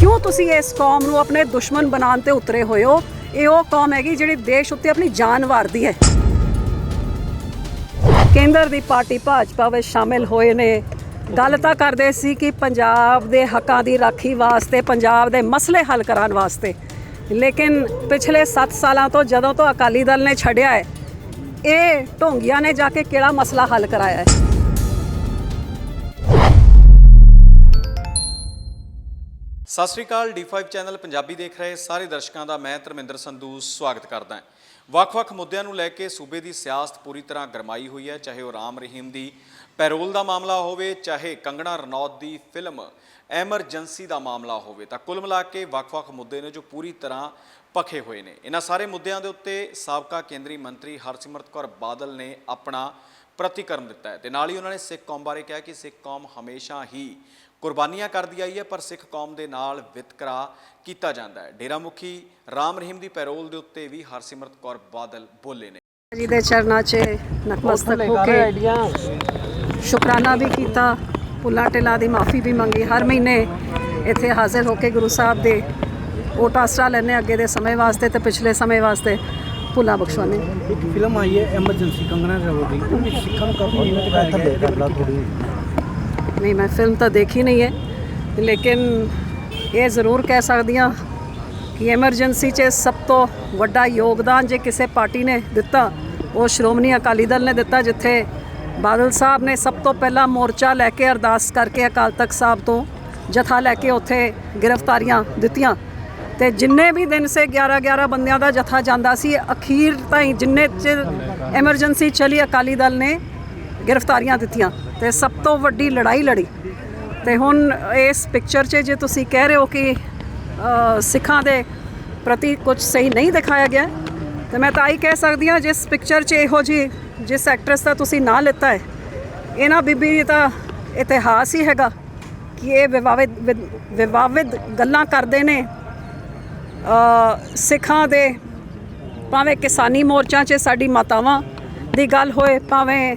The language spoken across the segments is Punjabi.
ਕਿਉਂ ਤੁਸੀਂ ਇਸ ਕੌਮ ਨੂੰ ਆਪਣੇ ਦੁਸ਼ਮਣ ਬਣਾਉਣ ਤੇ ਉਤਰੇ ਹੋਏ ਹੋ? ਇਹ ਉਹ ਕੌਮ ਹੈਗੀ ਜਿਹੜੀ ਦੇਸ਼ ਉੱਤੇ ਆਪਣੀ ਜਾਨ ਵਾਰਦੀ ਹੈ। ਕੇਂਦਰ ਦੀ ਪਾਰਟੀ ਭਾਜਪਾ ਵਿੱਚ ਸ਼ਾਮਿਲ ਹੋਏ ਨੇ। ਗੱਲ ਤਾਂ ਕਰਦੇ ਸੀ ਕਿ ਪੰਜਾਬ ਦੇ ਹੱਕਾਂ ਦੀ ਰਾਖੀ ਵਾਸਤੇ, ਪੰਜਾਬ ਦੇ ਮਸਲੇ ਹੱਲ ਕਰਾਉਣ ਵਾਸਤੇ। ਲੇਕਿਨ ਪਿਛਲੇ 7 ਸਾਲਾਂ ਤੋਂ ਜਦੋਂ ਤੋਂ ਅਕਾਲੀ ਦਲ ਨੇ ਛੱਡਿਆ ਹੈ, ਇਹ ਢੋਂਗੀਆਂ ਨੇ ਜਾ ਕੇ ਕਿਹੜਾ ਮਸਲਾ ਹੱਲ ਕਰਾਇਆ ਹੈ? ਸਤਿ ਸ੍ਰੀ ਅਕਾਲ D5 ਚੈਨਲ ਪੰਜਾਬੀ ਦੇਖ ਰਹੇ ਸਾਰੇ ਦਰਸ਼ਕਾਂ ਦਾ ਮੈਂ ਧਰਮਿੰਦਰ ਸੰਧੂ ਸਵਾਗਤ ਕਰਦਾ ਹਾਂ। ਵੱਖ-ਵੱਖ ਮੁੱਦਿਆਂ ਨੂੰ ਲੈ ਕੇ ਸੂਬੇ ਦੀ ਸਿਆਸਤ ਪੂਰੀ ਤਰ੍ਹਾਂ ਗਰਮਾਈ ਹੋਈ ਹੈ, ਚਾਹੇ ਉਹ ਰਾਮ ਰਹੀਮ ਦੀ ਪੈਰੋਲ ਦਾ ਮਾਮਲਾ ਹੋਵੇ, ਚਾਹੇ ਕੰਗਣਾ ਰਣੌਤ ਦੀ ਫਿਲਮ ਐਮਰਜੈਂਸੀ ਦਾ ਮਾਮਲਾ ਹੋਵੇ, ਤਾਂ ਕੁੱਲ ਮਿਲਾ ਕੇ ਵੱਖ-ਵੱਖ ਮੁੱਦੇ ਨੇ ਜੋ ਪੂਰੀ ਤਰ੍ਹਾਂ ਪਖੇ ਹੋਏ ਨੇ। ਇਹਨਾਂ ਸਾਰੇ ਮੁੱਦਿਆਂ ਦੇ ਉੱਤੇ ਸਾਬਕਾ ਕੇਂਦਰੀ ਮੰਤਰੀ ਹਰਸਿਮਰਤ ਕੌਰ ਬਾਦਲ ਨੇ ਆਪਣਾ ਪ੍ਰਤੀਕਰਮ ਦਿੱਤਾ ਹੈ। ਤੇ ਨਾਲ ਹੀ ਉਹਨਾਂ ਨੇ ਸਿੱਖ ਕੌਮ ਬਾਰੇ ਕਿਹਾ ਕਿ ਸਿੱਖ ਕੌਮ ਹਮੇਸ਼ਾ ਹੀ ਕੁਰਬਾਨੀਆਂ ਕਰਦੀ ਆਈ ਹੈ ਪਰ ਸਿੱਖ ਕੌਮ ਦੇ ਨਾਲ ਵਿਤਕਰਾ ਕੀਤਾ ਜਾਂਦਾ ਹੈ। ਡੇਰਾ ਮੁਖੀ ਰਾਮ ਰਹੀਮ ਦੀ ਪੈਰੋਲ ਦੇ ਉੱਤੇ ਵੀ ਹਰਸਿਮਰਤ ਕੌਰ ਬਾਦਲ ਬੋਲੇ ਨੇ। ਜੀ ਦੇ ਚਰਨਾਂ 'ਚ ਨਤਮਸਤਕ ਹੋ ਕੇ ਸ਼ੁਕਰਾਨਾ ਵੀ ਕੀਤਾ। ਪੁੱਲਾ ਟਿਲਾ ਦੀ ਮਾਫੀ ਵੀ ਮੰਗੀ। ਹਰ ਮਹੀਨੇ ਇੱਥੇ ਹਾਜ਼ਰ ਹੋ ਕੇ ਗੁਰੂ ਸਾਹਿਬ ਦੇ ਓਟ ਆਸਰਾ ਲੈਣੇ ਅੱਗੇ ਦੇ ਸਮੇਂ ਵਾਸਤੇ ਤੇ ਪਿਛਲੇ ਸਮੇਂ ਵਾਸਤੇ। ਭੁੱਲਾ ਬਖਸ਼ਵਾਨੇ ਇੱਕ ਫਿਲਮ ਆਈ ਹੈ ਐਮਰਜੈਂਸੀ ਕੰਗਨਾ ਰਣੌਤ ਦੀ। ਉਹ ਵਿੱਚ ਸਿੱਖਾਂ ਨੂੰ ਕਾਫੀ ਦਿਖਾਇਆ ਗਿਆ ਹੈ ਨਹੀਂ, ਮੈਂ ਫਿਲਮ ਤਾਂ ਦੇਖੀ ਨਹੀਂ ਹੈ। ਲੇਕਿਨ ਇਹ ਜ਼ਰੂਰ ਕਹਿ ਸਕਦੀ ਹਾਂ ਕਿ ਐਮਰਜੈਂਸੀ 'ਚ ਸਭ ਤੋਂ ਵੱਡਾ ਯੋਗਦਾਨ ਜੇ ਕਿਸੇ ਪਾਰਟੀ ਨੇ ਦਿੱਤਾ, ਉਹ ਸ਼੍ਰੋਮਣੀ ਅਕਾਲੀ ਦਲ ਨੇ ਦਿੱਤਾ, ਜਿੱਥੇ ਬਾਦਲ ਸਾਹਿਬ ਨੇ ਸਭ ਤੋਂ ਪਹਿਲਾਂ ਮੋਰਚਾ ਲੈ ਕੇ ਅਰਦਾਸ ਕਰਕੇ ਅਕਾਲ ਤਖਤ ਸਾਹਿਬ ਤੋਂ ਜਥਾ ਲੈ ਕੇ ਉੱਥੇ ਗ੍ਰਿਫਤਾਰੀਆਂ ਦਿੱਤੀਆਂ। ਤੇ ਜਿੰਨੇ ਵੀ ਦਿਨ ਸੇ 11 11 ਬੰਦਿਆਂ ਦਾ ਜਥਾ ਜਾਂਦਾ ਸੀ, ਅਖੀਰ ਤਾਈਂ ਜਿੰਨੇ ਚਿਰ ਐਮਰਜੈਂਸੀ ਚਲੀ ਅਕਾਲੀ ਦਲ ਨੇ ਗ੍ਰਿਫਤਾਰੀਆਂ ਦਿੱਤੀਆਂ ਤੇ ਸਭ ਤੋਂ ਵੱਡੀ ਲੜਾਈ ਲੜੀ। ਤੇ ਹੁਣ ਇਸ ਪਿਕਚਰ 'ਚ ਜੇ ਤੁਸੀਂ ਕਹਿ ਰਹੇ ਹੋ ਕਿ ਸਿੱਖਾਂ ਦੇ ਪ੍ਰਤੀ ਕੁਝ ਸਹੀ ਨਹੀਂ ਦਿਖਾਇਆ ਗਿਆ ਹੈ, ਤੇ ਮੈਂ ਤਾਂ ਆਹੀ ਕਹਿ ਸਕਦੀ ਹਾਂ ਜਿਸ ਪਿਕਚਰ 'ਚ ਇਹੋ ਜੀ ਜਿਸ ਐਕਟਰਸ ਦਾ ਤੁਸੀਂ ਨਾਂ ਲਿੱਤਾ ਹੈ ਇਹਨਾਂ ਬੀਬੀ ਦਾ ਇਤਿਹਾਸ ਹੀ ਹੈਗਾ ਕਿ ਇਹ ਵਿਵਾਦਿਤ ਵਿ- ਵਿਵਾਦਿਤ ਗੱਲਾਂ ਕਰਦੇ ਨੇ ਸਿੱਖਾਂ ਦੇ ਭਾਵੇਂ ਕਿਸਾਨੀ ਮੋਰਚਾ 'ਚ ਸਾਡੀ ਮਾਤਾਵਾਂ ਦੀ ਗੱਲ ਹੋਏ ਭਾਵੇਂ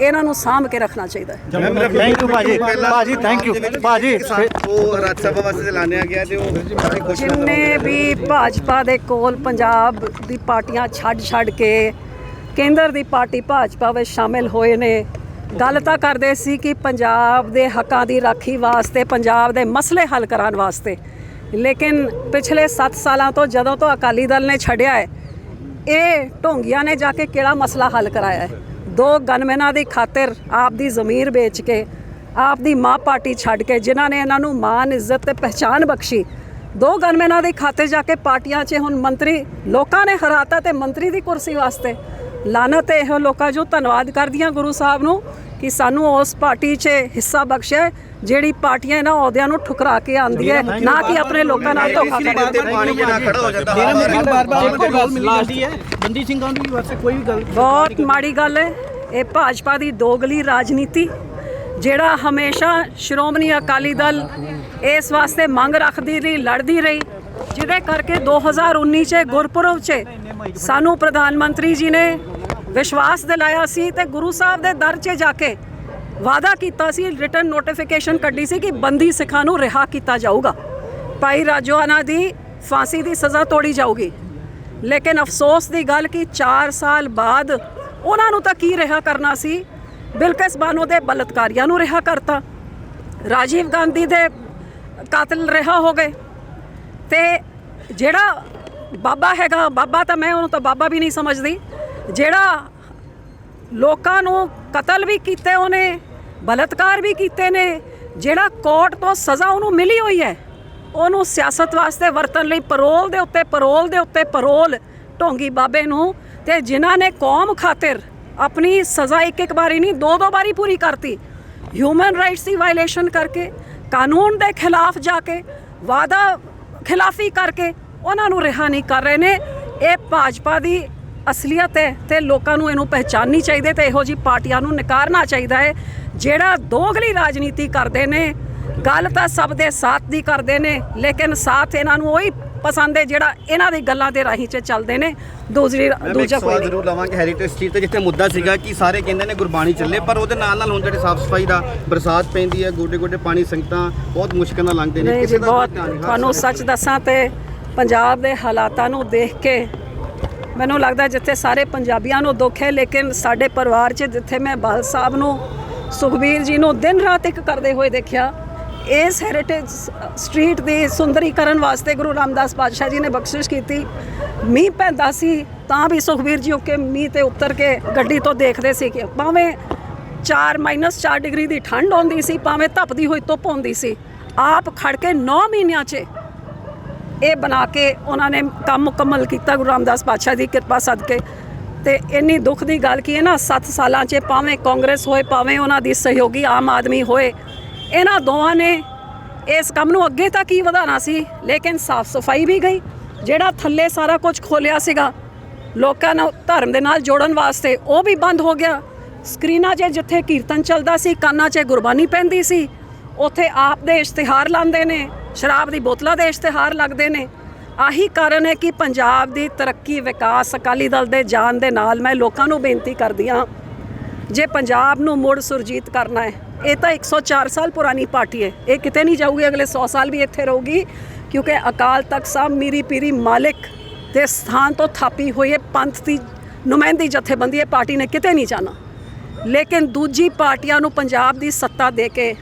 ਇਹਨਾਂ ਨੂੰ ਸਾਂਭ ਕੇ ਰੱਖਣਾ ਚਾਹੀਦਾ ਹੈ। ਥੈਂਕ ਯੂ ਭਾਜੀ। ਭਾਜੀ ਥੈਂਕ ਯੂ ਭਾਜੀ ਉਹ ਰਾਜ ਸਭਾ ਵਾਸਤੇ ਐਲਾਨਿਆ ਗਿਆ ਤੇ ਉਹ ਕਾਫੀ ਖੁਸ਼ ਜਿੰਨੇ ਵੀ ਭਾਜਪਾ ਦੇ ਕੋਲ ਪੰਜਾਬ ਦੀ ਪਾਰਟੀਆਂ ਛੱਡ ਛੱਡ ਕੇ ਕੇਂਦਰ ਦੀ ਪਾਰਟੀ ਭਾਜਪਾ ਵਿੱਚ ਸ਼ਾਮਿਲ ਹੋਏ ਨੇ ਗੱਲ ਤਾਂ ਕਰਦੇ ਸੀ ਕਿ ਪੰਜਾਬ ਦੇ ਹੱਕਾਂ ਦੀ ਰਾਖੀ ਵਾਸਤੇ ਪੰਜਾਬ ਦੇ ਮਸਲੇ ਹੱਲ ਕਰਾਉਣ ਵਾਸਤੇ। ਲੇਕਿਨ ਪਿਛਲੇ 7 ਸਾਲਾਂ ਤੋਂ ਜਦੋਂ ਤੋਂ ਅਕਾਲੀ ਦਲ ਨੇ ਛੱਡਿਆ ਹੈ ਇਹ ਢੋਂਗੀਆਂ ਨੇ ਜਾ ਕੇ ਕਿਹੜਾ ਮਸਲਾ ਹੱਲ ਕਰਾਇਆ ਹੈ? ਦੋ ਗਨਮੈਨਾਂ ਦੀ ਖਾਤਰ ਆਪ ਦੀ ਜ਼ਮੀਰ ਵੇਚ ਕੇ, ਆਪ ਦੀ ਮਾਂ ਪਾਰਟੀ ਛੱਡ ਕੇ, ਜਿਨ੍ਹਾਂ ਨੇ ਇਹਨਾਂ ਨੂੰ ਮਾਨ ਇੱਜ਼ਤ ਤੇ ਪਹਿਚਾਨ ਬਖਸ਼ੀ, ਦੋ ਗਨਮੈਨਾਂ ਦੀ ਖਾਤਰ ਜਾ ਕੇ ਪਾਰਟੀਆਂ 'ਚ ਹੁਣ ਮੰਤਰੀ ਲੋਕਾਂ ਨੇ ਹਰਾਤਾ ਤੇ ਮੰਤਰੀ ਦੀ ਕੁਰਸੀ ਵਾਸਤੇ। ਲਾਨਤ ਹੈ ਇਹੋ ਲੋਕਾਂ ਜੋ ਧੰਨਵਾਦ ਕਰਦੀਆਂ ਗੁਰੂ ਸਾਹਿਬ ਨੂੰ ਕਿ ਸਾਨੂੰ ਉਸ ਪਾਰਟੀ 'ਚ ਹਿੱਸਾ ਬਖਸ਼ਿਆ ਜਿਹੜੀ ਪਾਰਟੀਆਂ ਇਹਨਾਂ ਅਹੁਦਿਆਂ ਨੂੰ ਠੁਕਰਾ ਕੇ ਆਂਦੀ ਹੈ ਨਾ ਕਿ ਆਪਣੇ ਲੋਕਾਂ ਨਾਲ ਧੋਖਾ ਕਰਦੀ ਪਾਣੀ ਜਿਹੜਾ ਖੜਾ ਹੋ ਜਾਂਦਾ। ਡੇਰਾ ਹਾਂ ਮੁਖੀ ਨੂੰ ਬਾਰ-ਬਾਰ ਇੱਕੋ ਗੱਲ ਮਿਲੀ ਜਾਂਦੀ ਹੈ। ਬੰਦੀ ਸਿੰਘਾਂ ਦੀ ਵਾਸਤੇ ਕੋਈ ਵੀ ਗੱਲ ਬਹੁਤ ਮਾੜੀ ਗੱਲ ਹੈ। ਇਹ ਭਾਜਪਾ ਦੀ ਦੋਗਲੀ ਰਾਜਨੀਤੀ ਜਿਹੜਾ ਹਮੇਸ਼ਾ ਸ਼੍ਰੋਮਣੀ ਅਕਾਲੀ ਦਲ ਇਸ ਵਾਸਤੇ ਮੰਗ ਰੱਖਦੀ ਰਹੀ ਲੜਦੀ ਰਹੀ ਜਿਹਦੇ ਕਰਕੇ 2019 ਚ ਗੁਰਪੁਰਬ 'ਚ ਸਾਨੂੰ ਪ੍ਰਧਾਨ ਮੰਤਰੀ ਜੀ ਨੇ ਵਿਸ਼ਵਾਸ ਦਿਲਾਇਆ ਸੀ ਤੇ ਗੁਰੂ ਸਾਹਿਬ ਦੇ ਦਰ 'ਚ ਜਾ ਕੇ ਵਾਅਦਾ ਕੀਤਾ ਸੀ ਰਿਟਰਨ ਨੋਟੀਫਿਕੇਸ਼ਨ ਕੱਢੀ ਸੀ ਕਿ ਬੰਦੀ ਸਿੱਖਾਂ ਨੂੰ ਰਿਹਾ ਕੀਤਾ ਜਾਊਗਾ। ਭਾਈ ਰਾਜੋਆਨਾ ਦੀ ਫਾਂਸੀ ਦੀ ਸਜ਼ਾ ਤੋੜੀ ਜਾਊਗੀ। ਲੇਕਿਨ ਅਫਸੋਸ ਦੀ ਗੱਲ ਕਿ 4 ਸਾਲ ਬਾਅਦ ਉਹਨਾਂ ਨੂੰ ਤਾਂ ਕੀ ਰਿਹਾ ਕਰਨਾ ਸੀ? ਬਿਲਕਿਸ ਬਾਨੋ ਦੇ ਬਲਤਕਾਰੀਆਂ ਨੂੰ ਰਿਹਾ ਕਰਤਾ। ਰਾਜੀਵ ਗਾਂਧੀ ਦੇ ਕਾਤਲ ਰਿਹਾ ਹੋ ਗਏ। ਤੇ ਜਿਹੜਾ ਬਾਬਾ ਹੈਗਾ, ਬਾਬਾ ਤਾਂ ਮੈਂ ਉਹਨੂੰ ਤਾਂ ਬਾਬਾ ਵੀ ਨਹੀਂ ਸਮਝਦੀ। ਜਿਹੜਾ ਲੋਕਾਂ ਨੂੰ ਕਤਲ ਵੀ ਕੀਤੇ ਉਹਨੇ, ਬਲਤਕਾਰ ਵੀ ਕੀਤੇ ਨੇ, ਜਿਹੜਾ ਕੋਰਟ ਤੋਂ ਸਜ਼ਾ ਉਹਨੂੰ ਮਿਲੀ ਹੋਈ ਹੈ, ਉਹਨੂੰ ਸਿਆਸਤ ਵਾਸਤੇ ਵਰਤਣ ਲਈ ਪਰੋਲ ਦੇ ਉੱਤੇ ਪਰੋਲ ਦੇ ਉੱਤੇ ਪਰੋਲ ਢੋਂਗੀ ਬਾਬੇ ਨੂੰ ਤੇ ਜਿਨ੍ਹਾਂ ਨੇ ਕੌਮ ਖਾਤਰ ਆਪਣੀ ਸਜ਼ਾ ਇੱਕ ਇੱਕ ਵਾਰੀ ਨਹੀਂ ਦੋ ਦੋ ਵਾਰੀ ਪੂਰੀ ਕਰਤੀ। ਹਿਊਮਨ ਰਾਈਟਸ ਦੀ ਵਾਇਲੇਸ਼ਨ ਕਰਕੇ, ਕਾਨੂੰਨ ਦੇ ਖਿਲਾਫ ਜਾ ਕੇ ਵਾਦਾ ਖਿਲਾਫੀ ਕਰਕੇ ਉਹਨਾਂ ਨੂੰ ਰਿਹਾ ਨਹੀਂ ਕਰ ਰਹੇ ਨੇ। ਇਹ ਭਾਜਪਾ ਦੀ ਅਸਲੀਅਤ ਹੈ ਤੇ ਲੋਕਾਂ ਨੂੰ ਇਹਨੂੰ ਪਹਿਚਾਨਣੀ ਚਾਹੀਦੀ ਤੇ ਇਹੋ ਜੀ ਪਾਰਟੀਆਂ ਨੂੰ ਨਕਾਰਨਾ ਚਾਹੀਦਾ ਹੈ। ਜਿਹੜਾ ਦੋਗਲੀ ਰਾਜਨੀਤੀ ਕਰਦੇ ਨੇ ਗੱਲ ਤਾਂ ਸਭ ਦੇ ਸਾਥ ਦੀ ਕਰਦੇ ਨੇ ਲੇਕਿਨ ਸਾਥ ਇਹਨਾਂ ਨੂੰ ਉਹੀ ਪਸੰਦ ਹੈ ਜਿਹੜਾ ਇਹਨਾਂ ਦੀ ਗੱਲਾਂ ਦੇ ਰਾਹੀਂ 'ਚ ਚੱਲਦੇ ਨੇ। ਦੂਸਰੀ ਦੂਜਾ ਕੋਈ ਜ਼ਰੂਰ ਲਵਾਂਗੇ ਹੈਰੀਟੇਜ ਸਟਰੀਟ ਤੇ ਜਿੱਥੇ ਮੁੱਦਾ ਸੀਗਾ ਕਿ ਸਾਰੇ ਕਹਿੰਦੇ ਨੇ ਗੁਰਬਾਣੀ ਚੱਲੇ ਪਰ ਉਹਦੇ ਨਾਲ ਨਾਲ ਹੁਣ ਜਿਹੜੇ ਸਾਫ਼ ਸਫ਼ਾਈ ਦਾ ਬਰਸਾਤ ਪੈਂਦੀ ਹੈ ਗੋਡੇ ਗੋਡੇ ਪਾਣੀ ਸੰਗਤਾਂ ਬਹੁਤ ਮੁਸ਼ਕਲ ਨਾਲ ਲੰਘਦੇ ਨੇ। ਕਿਸੇ ਦਾ ਬਹੁਤ ਤੁਹਾਨੂੰ ਸੱਚ ਦੱਸਾਂ ਤੇ ਪੰਜਾਬ ਦੇ ਹਾਲਾਤਾਂ ਨੂੰ ਦੇਖ ਕੇ ਮੈਨੂੰ ਲੱਗਦਾ ਜਿੱਥੇ ਸਾਰੇ ਪੰਜਾਬੀਆਂ ਨੂੰ ਦੁੱਖ ਹੈ, ਲੇਕਿਨ ਸਾਡੇ ਪਰਿਵਾਰ 'ਚ ਜਿੱਥੇ ਮੈਂ ਬਾਲ ਸਾਹਿਬ ਨੂੰ, ਸੁਖਬੀਰ ਜੀ ਨੂੰ ਦਿਨ ਰਾਤ ਇੱਕ ਕਰਦੇ ਹੋਏ ਦੇਖਿਆ, ਇਸ ਹੈਰੀਟੇਜ ਸਟਰੀਟ ਦੀ ਸੁੰਦਰੀਕਰਨ ਵਾਸਤੇ ਗੁਰੂ ਰਾਮਦਾਸ ਪਾਤਸ਼ਾਹ ਜੀ ਨੇ ਬਖਸ਼ਿਸ਼ ਕੀਤੀ। ਮੀਂਹ ਪੈਂਦਾ ਸੀ, ਤਾਂ ਵੀ ਸੁਖਬੀਰ ਜੀ ਉੱਕੇ ਮੀਂਹ ਤੇ ਉਤਰ ਕੇ ਗੱਡੀ ਤੋਂ ਦੇਖਦੇ ਸੀ ਕਿ ਭਾਵੇਂ 4 4 ਡਿਗਰੀ ਦੀ ਠੰਡ ਆਉਂਦੀ ਸੀ, ਭਾਵੇਂ ਤਪਦੀ ਹੋਈ ਧੁੱਪ ਆਉਂਦੀ ਸੀ, ਆਪ ਖੜ ਕੇ 9 ਮਹੀਨਿਆਂ 'ਚ ਇਹ ਬਣਾ ਕੇ ਉਹਨਾਂ ਨੇ ਕੰਮ ਮੁਕੰਮਲ ਕੀਤਾ ਗੁਰੂ ਰਾਮਦਾਸ ਪਾਤਸ਼ਾਹ ਦੀ ਕਿਰਪਾ ਸਦਕੇ। ਤੇ ਇੰਨੀ ਦੁੱਖ ਦੀ ਗੱਲ ਕੀ ਹੈ ਨਾ 7 ਸਾਲਾਂ 'ਚ ਭਾਵੇਂ ਕਾਂਗਰਸ ਹੋਏ, ਭਾਵੇਂ ਉਹਨਾਂ ਦੀ ਸਹਿਯੋਗੀ ਆਮ ਆਦਮੀ ਹੋਏ, ਇਹਨਾਂ ਦੋਵਾਂ ਨੇ ਇਸ ਕੰਮ ਨੂੰ ਅੱਗੇ ਤੱਕ ਹੀ ਵਧਾਉਣਾ ਸੀ, ਲੇਕਿਨ ਸਾਫ਼ ਸਫ਼ਾਈ ਵੀ ਗਈ, ਜਿਹੜਾ ਥੱਲੇ ਸਾਰਾ ਕੁਝ ਖੋਲਿਆ ਸੀਗਾ, ਲੋਕਾਂ ਨੂੰ ਧਰਮ ਦੇ ਨਾਲ ਜੋੜਨ ਵਾਸਤੇ ਉਹ ਵੀ ਬੰਦ ਹੋ ਗਿਆ। ਸਕਰੀਨਾਂ 'ਚ ਜਿੱਥੇ ਕੀਰਤਨ ਚੱਲਦਾ ਸੀ, ਕੰਨਾਂ 'ਚ ਗੁਰਬਾਣੀ ਪੈਂਦੀ ਸੀ, ਉੱਥੇ ਆਪ ਦੇ ਇਸ਼ਤਿਹਾਰ ਲਾਉਂਦੇ ਨੇ। ਸ਼ਰਾਬ ਦੀ ਬੋਤਲਾਂ ਦੇ ਇਸ਼ਤਿਹਾਰ ਲੱਗਦੇ ਨੇ। ਆਹੀ ਕਾਰਨ ਹੈ ਕਿ ਪੰਜਾਬ ਦੀ ਤਰੱਕੀ ਵਿਕਾਸ ਅਕਾਲੀ ਦਲ ਦੇ ਜਾਣ ਦੇ ਨਾਲ ਮੈਂ ਲੋਕਾਂ ਨੂੰ ਬੇਨਤੀ ਕਰਦੀ ਹਾਂ, ਜੇ ਪੰਜਾਬ ਨੂੰ ਮੁੜ ਸੁਰਜੀਤ ਕਰਨਾ ਹੈ, ਇਹ ਤਾਂ 104 ਸਾਲ ਪੁਰਾਣੀ ਪਾਰਟੀ ਹੈ, ਇਹ ਕਿਤੇ ਨਹੀਂ ਜਾਊਗੀ, ਅਗਲੇ 100 ਸਾਲ ਵੀ ਇੱਥੇ ਰਹੂਗੀ, ਕਿਉਂਕਿ ਅਕਾਲ ਤਖਤ ਸਾਹਿਬ ਮੀਰੀ ਪੀਰੀ ਮਾਲਿਕ ਦੇ ਸਥਾਨ ਤੋਂ ਥਾਪੀ ਹੋਈ ਹੈ ਪੰਥ ਦੀ ਨੁਮਾਇੰਦੀ ਜਥੇਬੰਦੀ ਇਹ ਪਾਰਟੀ ਨੇ ਕਿਤੇ ਨਹੀਂ ਜਾਣਾ। ਲੇਕਿਨ ਦੂਜੀ ਪਾਰਟੀਆਂ ਨੂੰ ਪੰਜਾਬ ਦੀ ਸੱਤਾ ਦੇ ਕੇ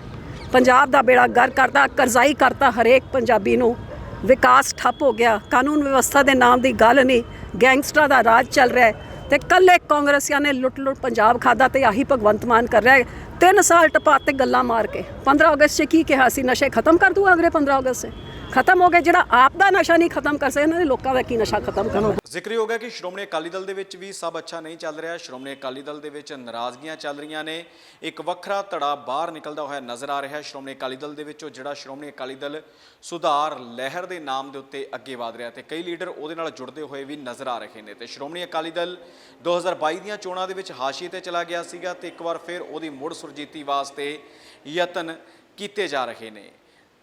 ਪੰਜਾਬ ਦਾ ਬੇੜਾ ਗਰ ਕਰਤਾ ਕਰਜ਼ਾਈ ਕਰਤਾ ਹਰੇਕ ਪੰਜਾਬੀ ਨੂੰ। ਵਿਕਾਸ ਠੱਪ ਹੋ ਗਿਆ। ਕਾਨੂੰਨ ਵਿਵਸਥਾ ਦੇ ਨਾਮ ਦੀ ਗੱਲ ਨਹੀਂ, ਗੈਂਗਸਟਰਾਂ ਦਾ ਰਾਜ ਚੱਲ ਰਿਹਾ ਹੈ ਤੇ ਕੱਲੇ ਕਾਂਗਰਸੀਆਂ ਨੇ ਲੁੱਟ ਲੁੱਟ ਪੰਜਾਬ ਖਾਦਾ ਤੇ ਆਹੀ ਭਗਵੰਤ ਮਾਨ ਕਰ ਰਿਹਾ ਹੈ। ਤਿੰਨ ਸਾਲ ਟਪਾ ਟਪਾਤੇ ਗੱਲਾਂ ਮਾਰ ਕੇ। 15 ਅਗਸਤ 'ਚ ਕੀ ਕਿਹਾ ਸੀ? ਨਸ਼ੇ ਖਤਮ ਕਰ ਦੂਗਾ ਅਗਲੇ 15 ਅਗਸਤ 'ਚ। ਖਤਮ ਹੋ ਗਿਆ, ਜਿਹੜਾ ਆਪ ਦਾ ਨਸ਼ਾ ਨਹੀਂ ਖਤਮ ਕਰ ਸਕੇ ਇਹਨਾਂ ਨੇ ਲੋਕਾਂ ਦਾ ਕੀ ਨਸ਼ਾ ਖਤਮ ਕਰਨਾ ਜ਼ਿਕਰਯੋਗ ਹੈ ਕਿ ਸ਼੍ਰੋਮਣੀ ਅਕਾਲੀ ਦਲ ਦੇ ਵਿੱਚ ਵੀ ਸਭ ਅੱਛਾ ਨਹੀਂ ਚੱਲ ਰਿਹਾ। ਸ਼੍ਰੋਮਣੀ ਅਕਾਲੀ ਦਲ ਦੇ ਵਿੱਚ ਨਾਰਾਜ਼ਗੀਆਂ ਚੱਲ ਰਹੀਆਂ ਨੇ। ਇੱਕ ਵੱਖਰਾ ਧੜਾ ਬਾਹਰ ਨਿਕਲਦਾ ਹੋਇਆ ਨਜ਼ਰ ਆ ਰਿਹਾ ਸ਼੍ਰੋਮਣੀ ਅਕਾਲੀ ਦਲ ਦੇ ਵਿੱਚੋਂ ਜਿਹੜਾ ਸ਼੍ਰੋਮਣੀ ਅਕਾਲੀ ਦਲ ਸੁਧਾਰ ਲਹਿਰ ਦੇ ਨਾਮ ਦੇ ਉੱਤੇ ਅੱਗੇ ਵਧ ਰਿਹਾ ਤੇ ਕਈ ਲੀਡਰ ਉਹਦੇ ਨਾਲ ਜੁੜਦੇ ਹੋਏ ਵੀ ਨਜ਼ਰ ਆ ਰਹੇ ਨੇ ਤੇ ਸ਼੍ਰੋਮਣੀ ਅਕਾਲੀ ਦਲ 2022 ਦੀਆਂ ਚੋਣਾਂ ਦੇ ਵਿੱਚ ਹਾਸ਼ੀਏ ਤੇ ਚਲਾ ਗਿਆ ਸੀਗਾ ਤੇ ਇੱਕ ਵਾਰ ਫਿਰ ਉਹਦੀ ਮੁੜ ਸੁਰਜੀਤੀ ਵਾਸਤੇ ਯਤਨ ਕੀਤੇ ਜਾ ਰਹੇ ਨੇ।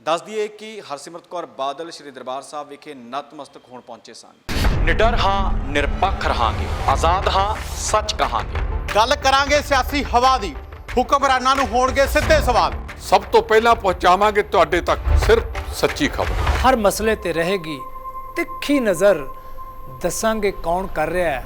ਦੱਸ ਦਈਏ ਕਿ ਹਰਸਿਮਰਤ ਕੌਰ ਬਾਦਲ ਸ੍ਰੀ ਦਰਬਾਰ ਸਾਹਿਬ ਵਿਖੇ ਨਤਮਸਤਕ ਹੋਣ ਪਹੁੰਚੇ ਸਨ। ਨਿਡਰ ਹਾਂ ਨਿਰਪੱਖ ਰਹਾਂਗੇ। ਆਜ਼ਾਦ ਹਾਂ ਸੱਚ ਕਹਾਂਗੇ। ਗੱਲ ਕਰਾਂਗੇ ਸਿਆਸੀ ਹਵਾ ਦੀ। ਹੁਕਮਰਾਨਾਂ ਨੂੰ ਹੋਣਗੇ ਸਿੱਧੇ ਸਵਾਲ। ਸਭ ਤੋਂ ਪਹਿਲਾਂ ਪਹੁੰਚਾਵਾਂਗੇ ਤੁਹਾਡੇ ਤੱਕ ਸਿਰਫ ਸੱਚੀ ਖਬਰ। ਹਰ ਮਸਲੇ ਤੇ ਰਹੇਗੀ ਤਿੱਖੀ ਨਜ਼ਰ। ਦੱਸਾਂਗੇ ਕੌਣ ਕਰ ਰਿਹਾ ਹੈ।